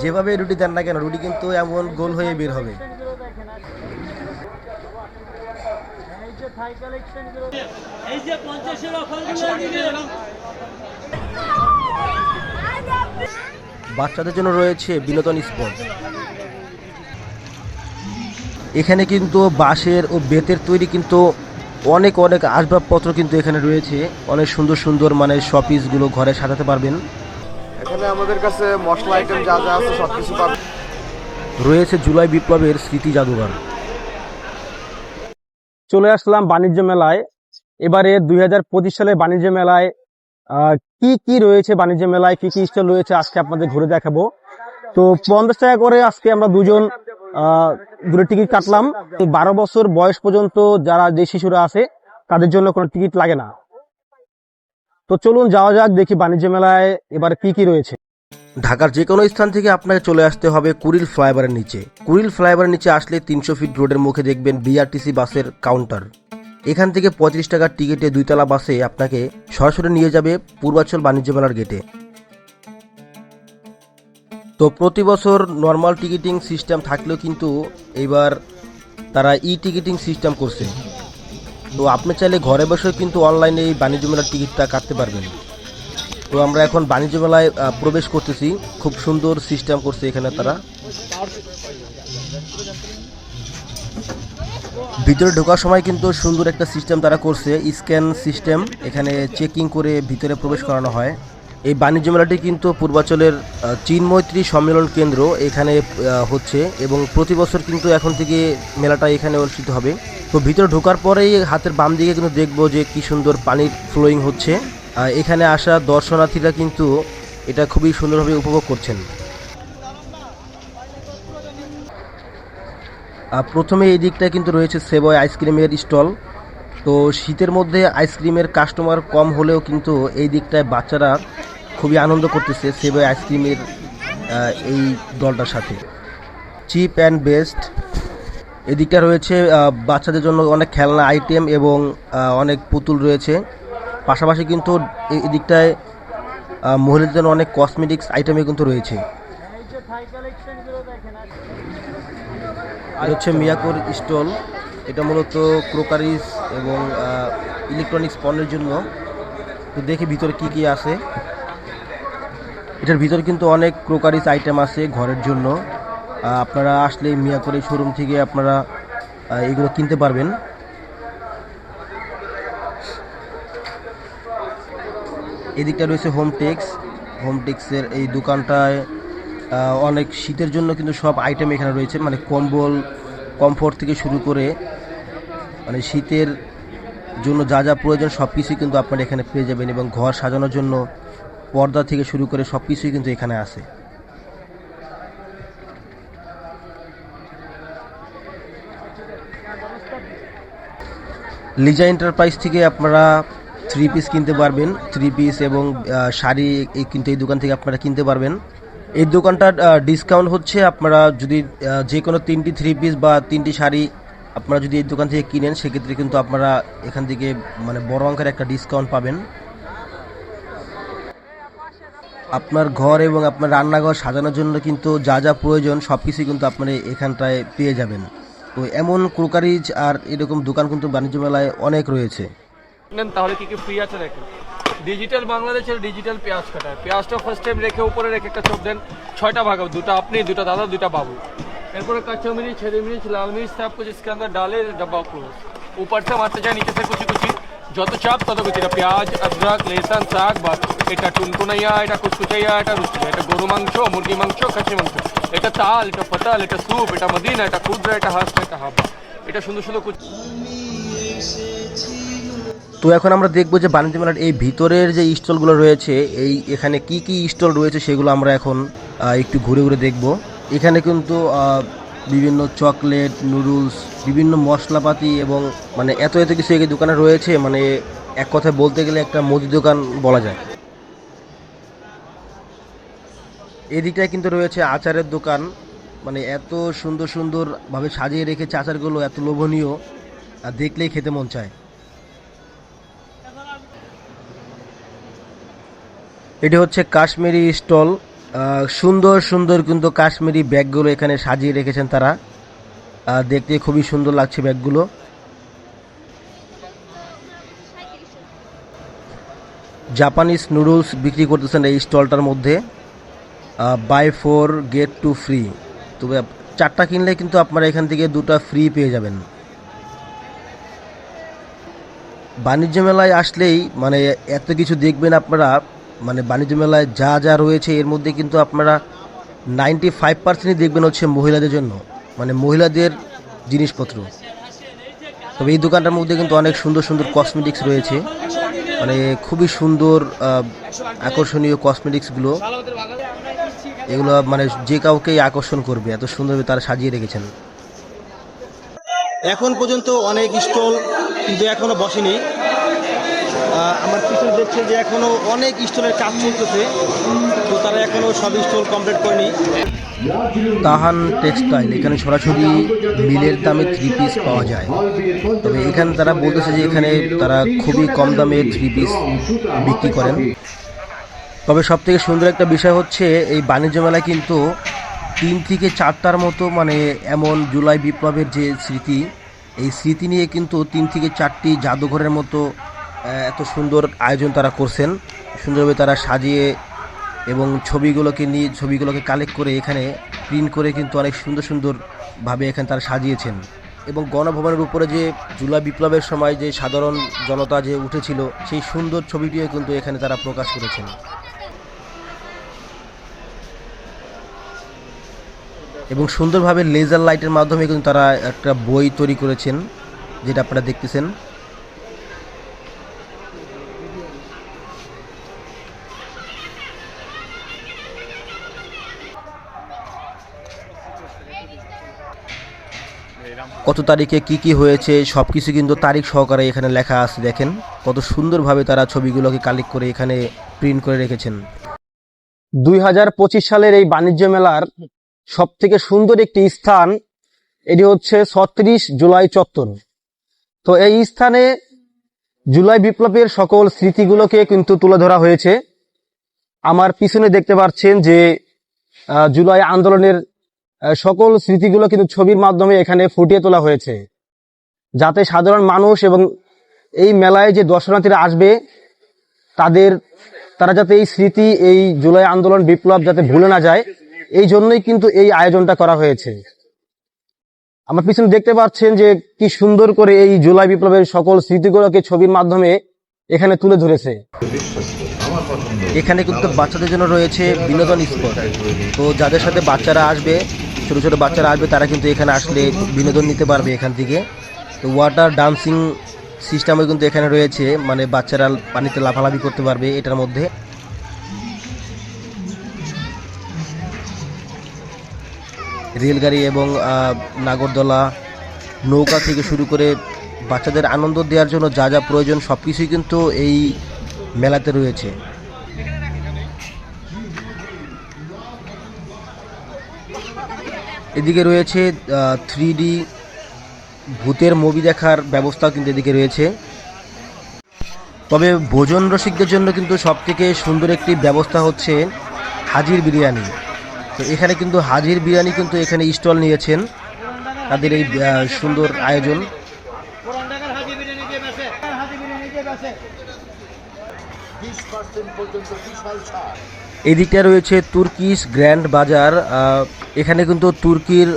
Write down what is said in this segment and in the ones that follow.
যেভাবে রুটি দেন না কেন রুটি কিন্তু এমন গোল হয়ে বের হবে। এই যে দিবেন বাচ্চাদের জন্য রয়েছে বিনোদন স্পট। এখানে কিন্তু বাঁশের ও বেতের তৈরি কিন্তু অনেক অনেক আসবাবপত্র কিন্তু এখানে রয়েছে। অনেক সুন্দর সুন্দর মানে শপিসগুলো ঘরে সাজাতে পারবেন। এখানে আমাদের কাছে মশলা আইটেম যা যা আছে সব কিছু পাবেন। রয়েছে জুলাই বিপ্লবের স্মৃতি জাদুঘর। চলে আসলাম বাণিজ্য মেলায়। এবারে দুই হাজার পঁচিশ সালে বাণিজ্য মেলায় কি কি রয়েছে বাণিজ্য মেলায়, কি কি স্টল রয়েছে আজকে আপনাদের ঘুরে দেখাবো। তো পঞ্চাশ টাকা করে আজকে আমরা দুজন দূরে টিকিট কাটলাম। বারো বছর বয়স পর্যন্ত যারা যে শিশুরা আছে, তাদের জন্য কোনো টিকিট লাগে না। তো চলুন যাওয়া যাক, দেখি বাণিজ্য মেলায় এবার কি কি রয়েছে। ঢাকার যে কোনো স্থান থেকে আপনাকে চলে আসতে হবে কুড়িল ফ্লাইওভারের নিচে। কুড়িল ফ্লাইওভারের নিচে আসলে তিনশো ফিট রোডের মুখে দেখবেন বিআরটিসি বাসের কাউন্টার। এখান থেকে পঁয়ত্রিশ টাকার টিকিটে দুইতলা বাসে আপনাকে সরাসরি নিয়ে যাবে পূর্বাচল বাণিজ্য মেলার গেটে। তো প্রতি বছর নর্মাল টিকিটিং সিস্টেম থাকলেও কিন্তু এবার তারা ই টিকিটিং সিস্টেম করছে। তো আপনি চাইলে ঘরে বসেও কিন্তু অনলাইনে এই বাণিজ্য মেলার টিকিটটা কাটতে পারবেন। তো আমরা এখন বাণিজ্য মেলায় প্রবেশ করতেছি। খুব সুন্দর সিস্টেম করছে এখানে তারা। ভিতরে ঢোকার সময় কিন্তু সুন্দর একটা সিস্টেম তারা করছে। স্ক্যান সিস্টেম এখানে চেকিং করে ভিতরে প্রবেশ করানো হয়। এই বাণিজ্য মেলাটি কিন্তু পূর্বাচলের আহ, চীন মৈত্রী সম্মেলন কেন্দ্র এখানে হচ্ছে এবং প্রতি বছর কিন্তু এখন থেকে মেলাটা এখানে অনুষ্ঠিত হবে। তো ভিতরে ঢোকার পরেই হাতের বাম দিকে কিন্তু দেখব যে কি সুন্দর পানির ফ্লোয়িং হচ্ছে। এখানে আসা দর্শনার্থীরা কিন্তু এটা খুবই সুন্দরভাবে উপভোগ করছেন। প্রথমে এই দিকটায় কিন্তু রয়েছে সেবয় আইসক্রিমের স্টল। তো শীতের মধ্যে আইসক্রিমের কাস্টমার কম হলেও কিন্তু এই দিকটায় বাচ্চারা খুবই আনন্দ করতেছে সেবয় আইসক্রিমের এই দলটার সাথে। চিপ অ্যান্ড বেস্ট এদিকটা রয়েছে বাচ্চাদের জন্য অনেক খেলনা আইটেম এবং অনেক পুতুল রয়েছে। পাশাপাশি কিন্তু এই- দিকটায় মহিলাদের জন্য অনেক কসমেটিক্স আইটেমে কিন্তু রয়েছে। আর হচ্ছে মিয়াকোর স্টল। এটা মূলত ক্রোকারিজ এবং ইলেকট্রনিক্স পণ্যের জন্য। তো দেখি ভিতরে কি কি আছে। এটার ভিতরে কিন্তু অনেক ক্রোকারিজ আইটেম আছে ঘরের জন্য। আপনারা আসলে মিয়াকোর এই শোরুম থেকে আপনারা এগুলো কিনতে পারবেন। এদিকটা রয়েছে হোম টেক্স হোম টেক্সের এই দোকানটায় অনেক শীতের জন্য কিন্তু সব আইটেম এখানে রয়েছে। মানে কম্বল কমফোর্ট থেকে শুরু করে মানে শীতের জন্য যা যা প্রয়োজন সব কিছুই কিন্তু আপনারা এখানে পেয়ে যাবেন এবং ঘর সাজানোর জন্য পর্দা থেকে শুরু করে সব কিছুই কিন্তু এখানে আছে। লিজা এন্টারপ্রাইজ থেকে আপনারা থ্রি পিস কিনতে পারবেন থ্রি পিস এবং শাড়ি কিন্তু এই দোকান থেকে আপনারা কিনতে পারবেন। এই দোকানটার ডিসকাউন্ট হচ্ছে আপনারা যদি যে কোনো তিনটি থ্রি পিস বা তিনটি শাড়ি আপনারা যদি এই দোকান থেকে কিনেন, সেক্ষেত্রে কিন্তু আপনারা এখান থেকে মানে বড় অঙ্কের একটা ডিসকাউন্ট পাবেন। আপনার ঘর এবং আপনার রান্নাঘর সাজানোর জন্য কিন্তু যা যা প্রয়োজন সব কিছুই কিন্তু আপনারা এখানটায় পেয়ে যাবেন। তো এমন ক্রোকারিজ আর এরকম দোকান কিন্তু বাণিজ্য মেলায় অনেক রয়েছে। নেন তাহলে কি কি ফ্রি আছে দেখেন ডিজিটাল বাংলাদেশের ডিজিটাল পেঁয়াজ কাটা পেঁয়াজটা ফার্স্ট টাইম রেখে উপরে রেখে একটা চোখ দেন ছয়টা भाग দুটো আপনি দুটো দাদা দুটা বাবু এরপরে कच्चा मिर्च हरी मिर्च लाल मिर्च सब कुछ इसके अंदर डाले डब्बा क्लोज ऊपर से मारते যায় নিচে থেকে কুচি কুচি যত চাপ তত কুচি এটা পেঁয়াজ আদরক লেসন শাক বা এটা টুনটুনাইয়া এটা কুচকুচাইয়া এটা রুচুচা এটা গরু মাংস মুরগি মাংস খাসি মাংস এটা তাল এটা পাতাল এটা স্যুপ এটা মদিনা এটা ক্ষুদ্র এটা হাঁস এটা হাবা এটা সুন্দর সুন্দর কুচি তো এখন আমরা দেখব যে বাণিজ্য মেলার এই ভিতরের যে স্টলগুলো রয়েছে, এই এখানে কি কি স্টল রয়েছে সেগুলো আমরা এখন একটু ঘুরে ঘুরে দেখব। এখানে কিন্তু বিভিন্ন চকলেট, নুডলস, বিভিন্ন মশলাপাতি এবং মানে এত এত কিছু এই দোকানে রয়েছে মানে এক কথায় বলতে গেলে একটা মুদি দোকান বলা যায়। এদিকটায় কিন্তু রয়েছে আচারের দোকান মানে এত সুন্দর সুন্দরভাবে সাজিয়ে রেখেছে আচারগুলো, এত লোভনীয়, আর দেখলেই খেতে মন চায়। এটি হচ্ছে কাশ্মীরি স্টল। সুন্দর সুন্দর কিন্তু কাশ্মীরি ব্যাগগুলো এখানে সাজিয়ে রেখেছেন তারা। দেখতে খুবই সুন্দর লাগছে ব্যাগগুলো। জাপানিজ নুডলস বিক্রি করতেছেন এই স্টলটার মধ্যে। Buy four, get two free. তবে চারটা কিনলে কিন্তু আপনারা এখান থেকে দুটো ফ্রি পেয়ে যাবেন। বাণিজ্য মেলায় আসলেই মানে এত কিছু দেখবেন আপনারা। মানে বাণিজ্য মেলায় যা যা রয়েছে, এর মধ্যে কিন্তু আপনারা নাইনটি ফাইভ পার্সেন্টই দেখবেন হচ্ছে মহিলাদের জন্য মানে মহিলাদের জিনিসপত্র। তবে এই দোকানটার মধ্যে কিন্তু অনেক সুন্দর সুন্দর কসমেটিক্স রয়েছে। মানে খুবই সুন্দর আকর্ষণীয় কসমেটিক্সগুলো এগুলো মানে যে কাউকেই আকর্ষণ করবে, এত সুন্দরভাবে তারা সাজিয়ে রেখেছেন। এখন পর্যন্ত অনেক স্টল কিন্তু এখনও বসেনি। আমার পিছনে দেখছে যে এখনও অনেক স্টলের কাজ চলতেছে। তো তারা এখনও সব স্টল কমপ্লিট করেনি। তাহান টেক্সটাইল, এখানে সরাসরি মিলের দামে থ্রি পিস পাওয়া যায়। তবে এখানে তারা বলতেছে যে এখানে তারা খুবই কম দামে থ্রি পিস বিক্রি করেন। তবে সব থেকে সুন্দর একটা বিষয় হচ্ছে, এই বাণিজ্য মেলায় কিন্তু তিন থেকে চারটার মতো মানে এমন জুলাই বিপ্লবের যে স্মৃতি, এই স্মৃতি নিয়ে কিন্তু তিন থেকে চারটি জাদুঘরের মতো এত সুন্দর আয়োজন তারা করছেন। সুন্দরভাবে তারা সাজিয়ে এবং ছবিগুলোকে নিয়ে ছবিগুলোকে কালেক্ট করে এখানে প্রিন্ট করে কিন্তু অনেক সুন্দর সুন্দরভাবে এখানে তারা সাজিয়েছেন। এবং গণভবনের উপরে যে জুলাই বিপ্লবের সময় যে সাধারণ জনতা যে উঠেছিল, সেই সুন্দর ছবিটিও কিন্তু এখানে তারা প্রকাশ করেছেন। এবং সুন্দরভাবে লেজার লাইটের মাধ্যমে কিন্তু তারা একটা বই তৈরি করেছেন, যেটা আপনারা দেখতেছেন। কত তারিখে কি কি হয়েছে সব কিছু কিন্তু তারিখ সহকারে এখানে লেখা আছে, দেখেন। কত সুন্দরভাবে তারা ছবিগুলোকে কালেক্ট করে এখানে প্রিন্ট করে রেখেছেন। দুই হাজার পঁচিশ সালের এই বাণিজ্য মেলার সব থেকে সুন্দর একটি স্থান, এটি হচ্ছে ছত্রিশ জুলাই চত্বর। তো এই স্থানে জুলাই বিপ্লবের সকল স্মৃতিগুলোকে কিন্তু তুলে ধরা হয়েছে। আমার পিছনে দেখতে পাচ্ছেন যে জুলাই আন্দোলনের সকল স্মৃতিগুলো কিন্তু ছবির মাধ্যমে এখানে ফুটিয়ে তোলা হয়েছে। যাতে সাধারণ মানুষ এবং এই মেলায় যে দর্শনার্থীরা আসবে, তাদের, তারা যাতে এই স্মৃতি, এই জুলাই আন্দোলন বিপ্লব যাতে ভুলে না যায়, এই জন্যই কিন্তু এই আয়োজনটা করা হয়েছে। আমার পিছনে দেখতে পাচ্ছেন যে কি সুন্দর করে এই জুলাই বিপ্লবের সকল স্মৃতিগুলোকে ছবির মাধ্যমে এখানে তুলে ধরেছে। এখানে কিন্তু বাচ্চাদের জন্য রয়েছে বিনোদন স্পট। তো যাদের সাথে বাচ্চারা আসবে ছোট ছোটো বাচ্চারা আসবে, তারা কিন্তু এখানে আসলে বিনোদন নিতে পারবে এখান থেকে। তো ওয়াটার ডান্সিং সিস্টেমও কিন্তু এখানে রয়েছে মানে বাচ্চারা পানিতে লাফালাফি করতে পারবে এটার মধ্যে। রেলগাড়ি এবং নাগরদোলা নৌকা থেকে শুরু করে বাচ্চাদের আনন্দ দেওয়ার জন্য যা যা প্রয়োজন সব কিছুই কিন্তু এই মেলাতে রয়েছে। এদিকে রয়েছে থ্রি ডি ভূতের মুভি দেখার ব্যবস্থাও কিন্তু এদিকে রয়েছে। তবে ভোজন রসিকদের জন্য কিন্তু সব থেকে সুন্দর একটি ব্যবস্থা হচ্ছে হাজির বিরিয়ানি। তো এখানে কিন্তু হাজির বিরিয়ানি কিন্তু এখানে স্টল নিয়েছেন। তাদের এই সুন্দর আয়োজন। এদিকটা রয়েছে তুর্কিশ গ্র্যান্ড বাজার এখানে কিন্তু তুর্কির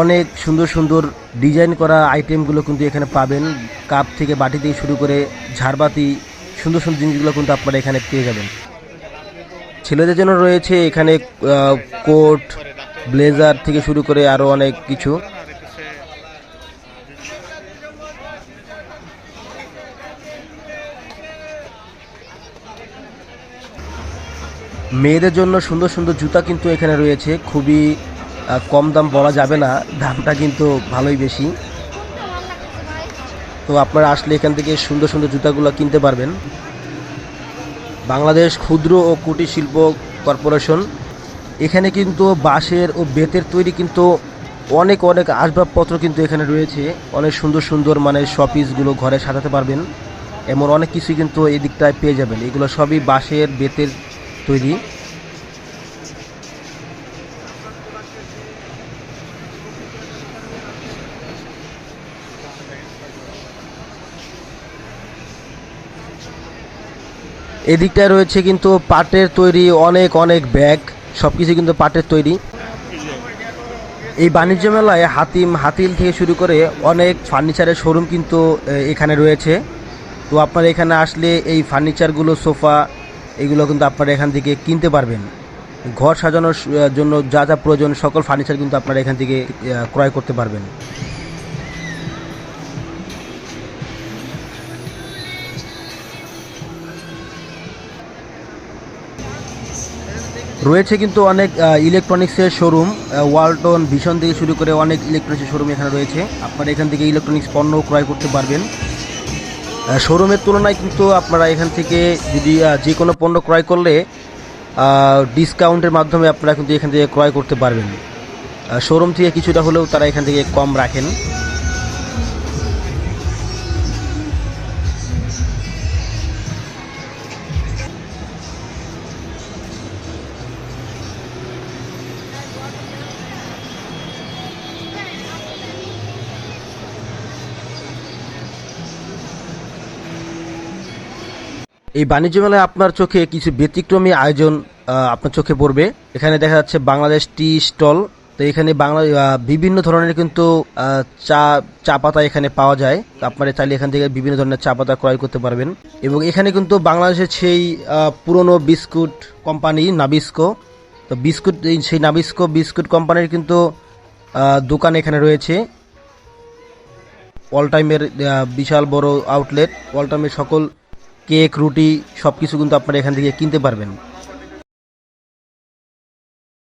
অনেক সুন্দর সুন্দর ডিজাইন করা আইটেমগুলো কিন্তু এখানে পাবেন। কাপ থেকে বাটি থেকে শুরু করে ঝাড়বাতি, সুন্দর সুন্দর জিনিসগুলো কিন্তু আপনারা এখানে পেয়ে যাবেন। ছেলেদের জন্য রয়েছে এখানে কোট, ব্লেজার থেকে শুরু করে আরও অনেক কিছু। মেয়েদের জন্য সুন্দর সুন্দর জুতা কিন্তু এখানে রয়েছে। খুবই কম দাম বলা যাবে না, দামটা কিন্তু ভালোই বেশি। তো আপনারা আসলে এখান থেকে সুন্দর সুন্দর জুতাগুলো কিনতে পারবেন। বাংলাদেশ ক্ষুদ্র ও কুটির শিল্প কর্পোরেশন। এখানে কিন্তু বাঁশের ও বেতের তৈরি কিন্তু অনেক অনেক আসবাবপত্র কিন্তু এখানে রয়েছে। অনেক সুন্দর সুন্দর মানে শপিসগুলো ঘরে সাজাতে পারবেন। এমন অনেক কিছুই কিন্তু এই দিকটায় পেয়ে যাবেন। এগুলো সবই বাঁশের, বেতের তৈরি। এদিকটায় রয়েছে কিন্তু পাটের তৈরি অনেক অনেক ব্যাগ সব কিছু কিন্তু পাটের তৈরি। এই বাণিজ্য মেলায় হাতিম, হাতিল থেকে শুরু করে অনেক ফার্নিচারের শোরুম কিন্তু এখানে রয়েছে। তো আপনারা এখানে আসলে এই ফার্নিচারগুলো, সোফা, এগুলো কিন্তু আপনারা এখান থেকে কিনতে পারবেন। ঘর সাজানোর জন্য যা যা প্রয়োজন, সকল ফার্নিচার কিন্তু আপনারা এখান থেকে ক্রয় করতে পারবেন। রয়েছে কিন্তু অনেক ইলেকট্রনিক্সের শোরুম ওয়ালটন ভিশন থেকে শুরু করে অনেক ইলেকট্রনিক্সের শোরুম এখানে রয়েছে। আপনারা এখান থেকে ইলেকট্রনিক্স পণ্য ক্রয় করতে পারবেন। শোরুমের তুলনায় কিন্তু আপনারা এখান থেকে যদি যে কোনো পণ্য ক্রয় করলে ডিসকাউন্টের মাধ্যমে আপনারা কিন্তু এখান থেকে ক্রয় করতে পারবেন। শোরুম থেকে কিছুটা হলেও তারা এখান থেকে কম রাখেন। এই বাণিজ্য মেলায় আপনার চোখে কিছু ব্যতিক্রমী আয়োজন আপনার চোখে পড়বে। এখানে দেখা যাচ্ছে বাংলাদেশ টি স্টল। তো এখানে বাংলা বিভিন্ন ধরনের কিন্তু চা চা পাতা এখানে পাওয়া যায়। আপনারা চাইলে এখান থেকে বিভিন্ন ধরনের চা পাতা ক্রয় করতে পারবেন। এবং এখানে কিন্তু বাংলাদেশের সেই পুরনো বিস্কুট কোম্পানি নাবিস্কো। তো বিস্কুট সেই নাবিস্কো বিস্কুট কোম্পানির কিন্তু দোকান এখানে রয়েছে। অল টাইমের বিশাল বড় আউটলেট অল টাইমের সকল কেক রুটি সব কিছু কিন্তু আপনারা এখান থেকে কিনতে পারবেন।